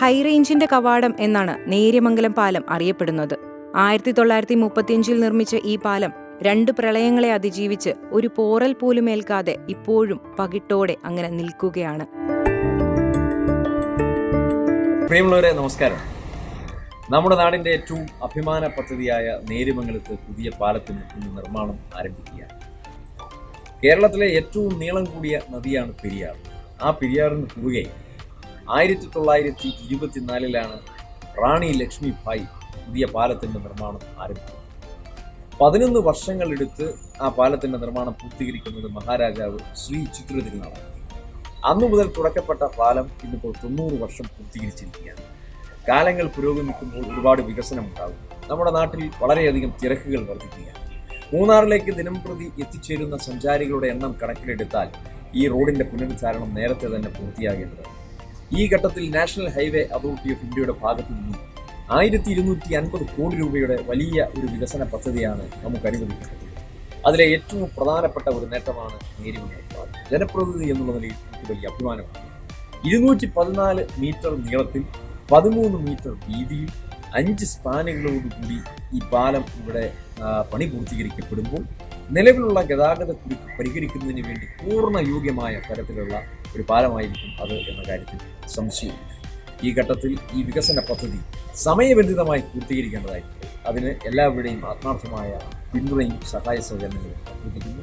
ഹൈറേഞ്ചിന്റെ കവാടം എന്നാണ് നേര്യമംഗലം പാലം അറിയപ്പെടുന്നത്. ആയിരത്തി തൊള്ളായിരത്തി മുപ്പത്തിയഞ്ചിൽ നിർമ്മിച്ച ഈ പാലം രണ്ട് പ്രളയങ്ങളെ അതിജീവിച്ച് ഒരു പോറൽ പോലും ഏൽക്കാതെ ഇപ്പോഴും പകിട്ടോടെ അങ്ങനെ നിൽക്കുകയാണ്. പ്രിയമുള്ളവരെ നമസ്കാരം. നമ്മുടെ നാടിന്റെ ഏറ്റവും അഭിമാന പദ്ധതിയായ നേര്യമംഗലത്ത് പുതിയ പാലത്തിന് ഇന്ന് നിർമ്മാണം ആരംഭിക്കുകയാണ്. കേരളത്തിലെ ഏറ്റവും നീളം കൂടിയ നദിയാണ് പെരിയാർ. ആ പെരിയാറിന് കുറുകെ ആയിരത്തി തൊള്ളായിരത്തി ഇരുപത്തിനാലിലാണ് റാണി ലക്ഷ്മി ഭായ് പുതിയ പാലത്തിന്റെ നിർമ്മാണം ആരംഭിച്ചത്. പതിനൊന്ന് വർഷങ്ങളെടുത്ത് ആ പാലത്തിന്റെ നിർമ്മാണം പൂർത്തീകരിക്കുന്നത് മഹാരാജാവ് ശ്രീ ചിത്ര തിരുനാളാണ് അന്നു മുതൽ തുടക്കപ്പെട്ട പാലം ഇന്നിപ്പോൾ തൊണ്ണൂറ് വർഷം പൂർത്തീകരിച്ചിരിക്കുകയാണ്. കാലങ്ങൾ പുരോഗമിക്കുമ്പോൾ ഒരുപാട് വികസനം ഉണ്ടാകും നമ്മുടെ നാട്ടിൽ വളരെയധികം തിരക്കുകൾ വർദ്ധിക്കുകയാണ്. മൂന്നാറിലേക്ക് ദിനംപ്രതി എത്തിച്ചേരുന്ന സഞ്ചാരികളുടെ എണ്ണം കണക്കിലെടുത്താൽ ഈ റോഡിന്റെ പുനരുദ്ധാരണം നേരത്തെ തന്നെ പൂർത്തിയാകേണ്ടതാണ്. ഈ ഘട്ടത്തിൽ നാഷണൽ ഹൈവേ അതോറിറ്റി ഓഫ് ഇന്ത്യയുടെ ഭാഗത്തു നിന്നും ആയിരത്തി ഇരുന്നൂറ്റി അൻപത് കോടി രൂപയുടെ വലിയ ഒരു വികസന പദ്ധതിയാണ് നമുക്ക് അനുവദിക്കുന്നത് അതിലെ ഏറ്റവും പ്രധാനപ്പെട്ട ഒരു നേട്ടമാണ് പാലം ജനപ്രതിനിധി എന്നുള്ള നിലയിൽ എനിക്ക് വലിയ അഭിമാനമാണ്. ഇരുന്നൂറ്റി പതിനാല് മീറ്റർ നീളത്തിൽ പതിമൂന്ന് മീറ്റർ വീതിയിൽ അഞ്ച് സ്പാനുകളോടുകൂടി ഈ പാലം ഇവിടെ പണി പൂർത്തീകരിക്കപ്പെടുമ്പോൾ നിലവിലുള്ള ഗതാഗത കുരുക്ക് പരിഹരിക്കുന്നതിന് വേണ്ടി പൂർണ യോഗ്യമായ തരത്തിലുള്ള ഒരു പാലമായിരിക്കും അത് എന്ന കാര്യത്തിൽ സംശയമില്ല ഈ ഘട്ടത്തിൽ ഈ വികസന പദ്ധതി സമയബന്ധിതമായി പൂർത്തീകരിക്കേണ്ടതായിട്ടുണ്ട്. അതിന് എല്ലാവരുടെയും ആത്മാർത്ഥമായ പിന്തുണയും സഹായ സഹകരണങ്ങളും അഭ്യർത്ഥിക്കുന്നു.